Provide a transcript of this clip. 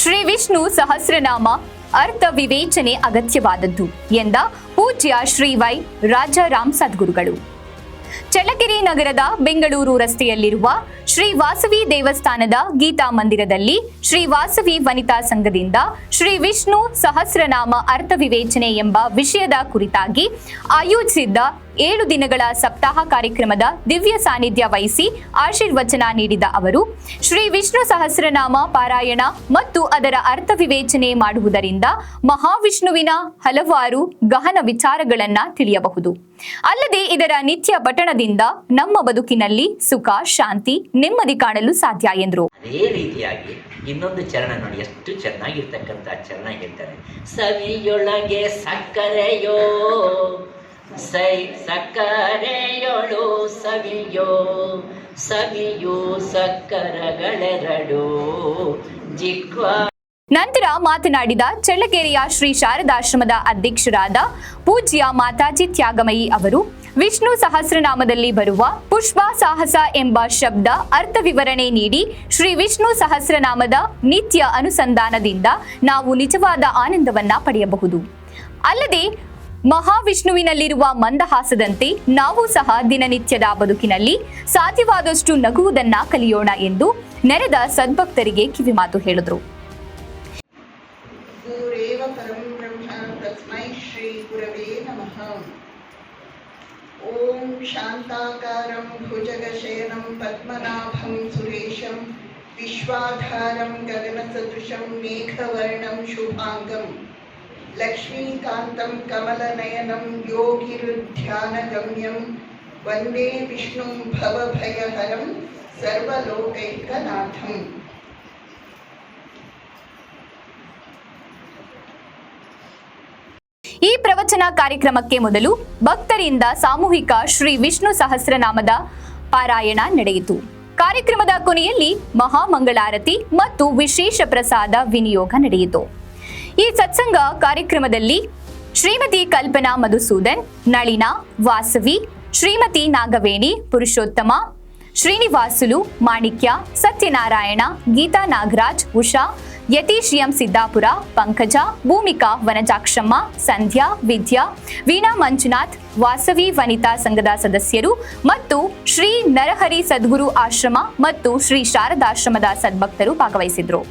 ಶ್ರೀ ವಿಷ್ಣು ಸಹಸ್ರನಾಮ ಅರ್ಥ ವಿವೇಚನೆ ಅಗತ್ಯವಾದದ್ದು ಎಂದ ಪೂಜ್ಯ ಶ್ರೀ ವೈ ರಾಜಾರಾಮ್ ಸದ್ಗುರುಗಳು. ಚಳ್ಳಕೆರೆ ನಗರದ ಬೆಂಗಳೂರು ರಸ್ತೆಯಲ್ಲಿರುವ ಶ್ರೀ ವಾಸವಿ ದೇವಸ್ಥಾನದ ಗೀತಾ ಮಂದಿರದಲ್ಲಿ ಶ್ರೀ ವಾಸವಿ ವನಿತಾ ಸಂಘದಿಂದ ಶ್ರೀ ವಿಷ್ಣು ಸಹಸ್ರನಾಮ ಅರ್ಥ ವಿವೇಚನೆ ಎಂಬ ವಿಷಯದ ಕುರಿತಾಗಿ ಆಯೋಜಿಸಿದ್ದ ಏಳು ದಿನಗಳ ಸಪ್ತಾಹ ಕಾರ್ಯಕ್ರಮದ ದಿವ್ಯ ಸಾನ್ನಿಧ್ಯ ವಹಿಸಿ ಆಶೀರ್ವಚನ ನೀಡಿದ ಅವರು, ಶ್ರೀ ವಿಷ್ಣು ಸಹಸ್ರನಾಮ ಪಾರಾಯಣ ಮತ್ತು ಅದರ ಅರ್ಥ ವಿವೇಚನೆ ಮಾಡುವುದರಿಂದ ಮಹಾವಿಷ್ಣುವಿನ ಹಲವಾರು ಗಹನ ವಿಚಾರಗಳನ್ನ ತಿಳಿಯಬಹುದು. ಅಲ್ಲದೆ ಇದರ ನಿತ್ಯ ಪಠಣದಿಂದ ನಮ್ಮ ಬದುಕಿನಲ್ಲಿ ಸುಖ, ಶಾಂತಿ, ನೆಮ್ಮದಿ ಕಾಣಲು ಸಾಧ್ಯ ಎಂದರು. ಅದೇ ರೀತಿಯಾಗಿ ಇನ್ನೊಂದು ಚರಣ ನೋಡಿ, ಎಷ್ಟು ಚೆನ್ನಾಗಿರ್ತಕ್ಕಂಥ ಚರಣ ಹೇಳ್ತಾರೆ. ಸವಿಯೊಳಗೆ ಸಕ್ಕರೆಯೋ ಸೈ ಸಕ್ಕರೆಯೊಳು ಸವಿಯೋ, ಸವಿಯು ಸಕ್ಕರಗಳೆರಡು. ಜಿಕ್ವ ನಂತರ ಮಾತನಾಡಿದ ಚಳ್ಳಕೆರೆಯ ಶ್ರೀ ಶಾರದಾಶ್ರಮದ ಅಧ್ಯಕ್ಷರಾದ ಪೂಜ್ಯ ಮಾತಾಜಿ ತ್ಯಾಗಮಯಿ ಅವರು, ವಿಷ್ಣು ಸಹಸ್ರನಾಮದಲ್ಲಿ ಬರುವ ಪುಷ್ಪ ಸಾಹಸ ಎಂಬ ಶಬ್ದ ಅರ್ಥ ವಿವರಣೆ ನೀಡಿ ಶ್ರೀ ವಿಷ್ಣು ಸಹಸ್ರನಾಮದ ನಿತ್ಯ ಅನುಸಂಧಾನದಿಂದ ನಾವು ನಿಜವಾದ ಆನಂದವನ್ನ ಪಡೆಯಬಹುದು. ಅಲ್ಲದೆ ಮಹಾವಿಷ್ಣುವಿನಲ್ಲಿರುವ ಮಂದಹಾಸದಂತೆ ನಾವು ಸಹ ದಿನನಿತ್ಯದ ಬದುಕಿನಲ್ಲಿ ಸಾಧ್ಯವಾದಷ್ಟು ನಗುವುದನ್ನ ಕಲಿಯೋಣ ಎಂದು ನೆರೆದ ಸದ್ಭಕ್ತರಿಗೆ ಕಿವಿಮಾತು ಹೇಳಿದರು. ಓಂ ಶಾಂತಾಕಾರಂ ಭುಜಗಶಯನಂ ಪದ್ಮನಾಭಂ ಸುರೇಶಂ ವಿಶ್ವಾಧಾರಂ ಗಗನಸದೃಶಂ ಮೇಘವರ್ಣಂ ಶುಭಾಂಗಂ. लक्ष्मीकान्तं कमलनयनं योगिरुध्यानगम्यं वन्दे विष्णुं भवभयहरं सर्वलोकैकनाथम् ಈ ಪ್ರವಚನ ಕಾರ್ಯಕ್ರಮಕ್ಕೆ ಮೊದಲು ಭಕ್ತರಿಂದ ಸಾಮೂಹಿಕ ಶ್ರೀ ವಿಷ್ಣು ಸಹಸ್ರನಾಮದ ಪಾರಾಯಣ ನಡೆಯಿತು ಕಾರ್ಯಕ್ರಮದ ಕೊನೆಯಲ್ಲಿ ಮಹಾಮಂಗಳಾರತಿ ಮತ್ತು ವಿಶೇಷ ಪ್ರಸಾದ ವಿನಿಯೋಗ ನಡೆಯಿತು ಈ ಸತ್ಸಂಗ ಕಾರ್ಯಕ್ರಮದಲ್ಲಿ ಶ್ರೀಮತಿ ಕಲ್ಪನಾ ಮಧುಸೂದನ್, ನಳಿನಾ, ವಾಸವಿ, ಶ್ರೀಮತಿ ನಾಗವೇಣಿ, ಪುರುಷೋತ್ತಮ, ಶ್ರೀನಿವಾಸುಲು, ಮಾಣಿಕ್ಯ, ಸತ್ಯನಾರಾಯಣ, ಗೀತಾ ನಾಗರಾಜ್, ಉಷಾ, ಯತೀಶ್ ಎಂ ಸಿದ್ದಾಪುರ, ಪಂಕಜ, ಭೂಮಿಕಾ ವನಜಾಕ್ಷಮ್ಮ, ಸಂಧ್ಯಾ, ವಿದ್ಯಾ, ವೀಣಾ ಮಂಜುನಾಥ್, ವಾಸವಿ ವನಿತಾ ಸಂಘದ ಸದಸ್ಯರು ಮತ್ತು ಶ್ರೀ ನರಹರಿ ಸದ್ಗುರು ಆಶ್ರಮ ಮತ್ತು ಶ್ರೀ ಶಾರದಾಶ್ರಮದ ಸದ್ಭಕ್ತರು ಭಾಗವಹಿಸಿದ್ರು.